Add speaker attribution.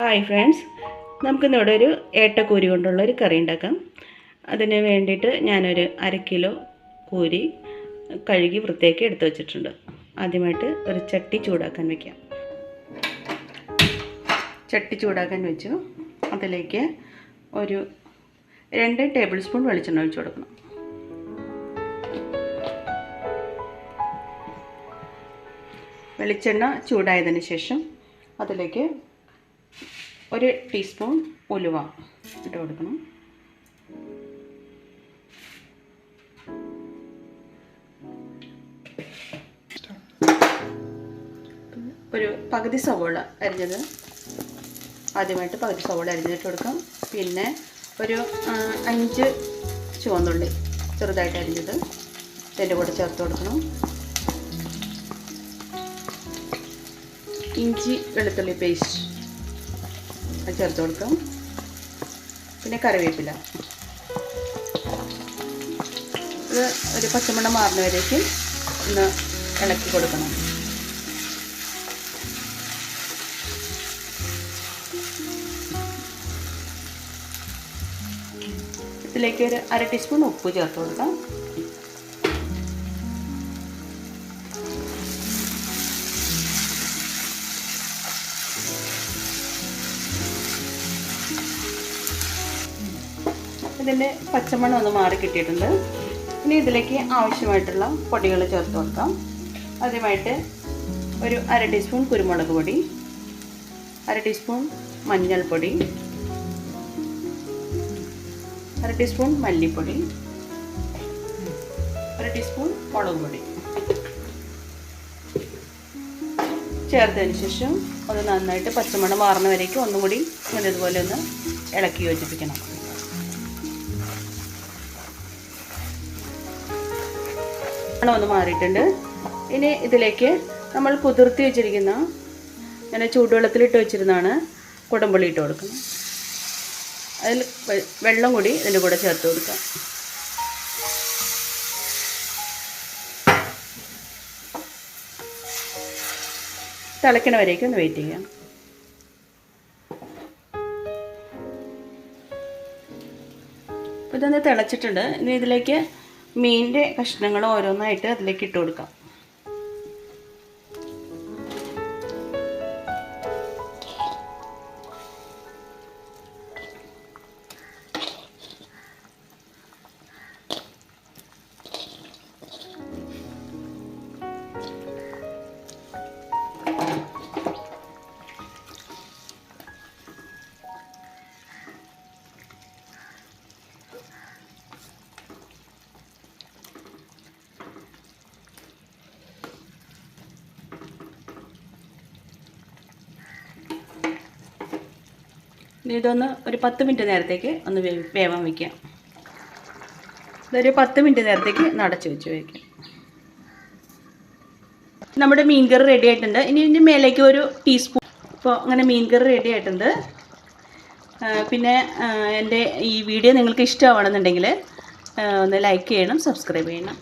Speaker 1: Hi friends നമുക്കിന്നിവിടെ ഒരു ഏട്ടക്കൂരി കൊണ്ടുള്ള ഒരു കറി ഉണ്ടാക്കാം. അതിന് വേണ്ടിയിട്ട് ഞാനൊരു അര കിലോ കൂരി കഴുകി വൃത്തിയാക്കി എടുത്തു വച്ചിട്ടുണ്ട്. ആദ്യമായിട്ട് ഒരു ചട്ടി ചൂടാക്കാൻ വയ്ക്കാം ചട്ടി ചൂടാക്കാൻ വെച്ചു. അതിലേക്ക് ഒരു രണ്ട് ടേബിൾ സ്പൂൺ വെളിച്ചെണ്ണ ഒഴിച്ചു കൊടുക്കണം. വെളിച്ചെണ്ണ ചൂടായതിന് ശേഷം അതിലേക്ക് ഒരു ടീസ്പൂൺ ഉലുവ ഇട്ട് കൊടുക്കണം. ഒരു പകുതി സവോള അരിഞ്ഞത്. ആദ്യമായിട്ട് പകുതി സവോള അരിഞ്ഞിട്ട് കൊടുക്കാം. പിന്നെ ഒരു അഞ്ച് ചുവന്നുള്ളി ചെറുതായിട്ട് അരിഞ്ഞത് ഇതിന്റെ കൂടെ ചേർത്ത് കൊടുക്കണം. ഇഞ്ചി വെളുത്തുള്ളി പേസ്റ്റ് അത് ചേർത്ത് കൊടുക്കാം. പിന്നെ കറിവേപ്പില. ഇത് ഒരു പച്ചമണം മാറുന്ന വരേക്ക് ഒന്ന് ഇളക്കി കൊടുക്കണം. ഇതിലേക്ക് ഒരു അര ടീസ്പൂൺ ഉപ്പ് ചേർത്ത് കൊടുക്കാം. ഇതിന്റെ പച്ചമണം ഒന്ന് മാറി കിട്ടിയിട്ടുണ്ട്. ഇനി ഇതിലേക്ക് ആവശ്യമായിട്ടുള്ള പൊടികൾ ചേർത്ത് കൊടുക്കാം. ആദ്യമായിട്ട് ഒരു അര ടീസ്പൂൺ കുരുമുളക് പൊടി അര ടീസ്പൂൺ മഞ്ഞൾപ്പൊടി അര ടീസ്പൂൺ മല്ലിപ്പൊടി അര ടീസ്പൂൺ മുളക് പൊടി. ചേർത്തതിന് ശേഷം അത് നന്നായിട്ട് പച്ചമണം മാറുന്ന വരേക്കും ഒന്നും കൂടി ഇങ്ങനെ ഇതുപോലെ ഒന്ന് ഇളക്കി യോജിപ്പിക്കണം. മണം ഒന്ന് മാറിയിട്ടുണ്ട്. ഇനി ഇതിലേക്ക് നമ്മൾ കുതിർത്തി വെച്ചിരിക്കുന്ന ഇങ്ങനെ ചൂടുവെള്ളത്തിലിട്ട് വെച്ചിരുന്നാണ് കുടംപുളി ഇട്ട് കൊടുക്കുന്നത്. അതിൽ വെള്ളം കൂടി ഇതിന്റെ കൂടെ ചേർത്ത് കൊടുക്കാം. തിളയ്ക്കണ വരേക്കും ഒന്ന് വെയിറ്റ് ചെയ്യാം. ഇതൊന്ന് തിളച്ചിട്ടുണ്ട്. ഇനി ഇതിലേക്ക് മീനിന്റെ കഷ്ണങ്ങൾ ഓരോന്നായിട്ട് അതിലേക്ക് ഇട്ട് കൊടുക്കാം. ഇതൊന്ന് ഒരു പത്ത് മിനിറ്റ് നേരത്തേക്ക് ഒന്ന് വേവാൻ വയ്ക്കാം ഇതൊരു പത്ത് മിനിറ്റ് നേരത്തേക്ക് നടച്ച് വെച്ച് വയ്ക്കാം നമ്മുടെ മീൻ കറി റെഡി ആയിട്ടുണ്ട്. ഇനി ഇതിന്റെ മേലേക്ക് ഒരു ടീസ്പൂൺ ഇപ്പോൾ അങ്ങനെ മീൻ കറി റെഡി ആയിട്ടുണ്ട് പിന്നെ എന്റെ ഈ വീഡിയോ നിങ്ങൾക്ക് ഇഷ്ടമാണെന്നുണ്ടെങ്കിൽ ഒന്ന് ലൈക്ക് ചെയ്യണം സബ്സ്ക്രൈബ് ചെയ്യണം.